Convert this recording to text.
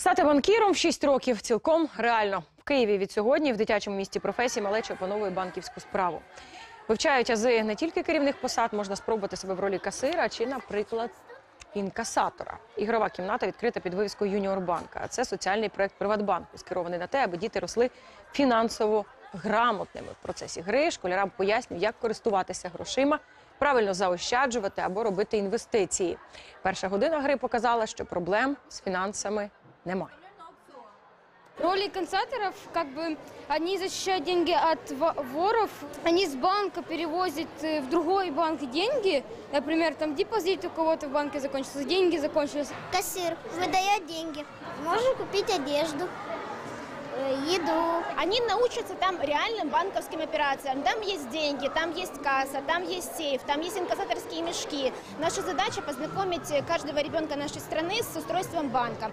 Стати банкіром в 6 років цілком реально. В Києві від сьогодні в дитячому місті професії малеча опановує банківську справу. Вивчають ази не тільки керівних посад, можна спробувати себе в ролі касира чи, наприклад, інкасатора. Ігрова кімната відкрита під вивіскою Юніор банка. А це соціальний проект Приватбанку, скерований на те, аби діти росли фінансово грамотними. В процесі гри школярам пояснюють, як користуватися грошима, правильно заощаджувати або робити інвестиції. Перша година гри показала, що проблем з фінансами немає. Роли консаторов, как бы, они защищают деньги от во- воров, они с банка перевозят э, в другой банк деньги, например, там депозит у кого-то в банке закончился, деньги закончились, Кассир выдает деньги. Можно купить одежду, э, еду. Они научатся там реальным банковским операциям. Там есть деньги, там есть касса, там есть сейф, там есть инкассаторские мешки. Наша задача познакомить каждого ребенка нашей страны с устройством банка.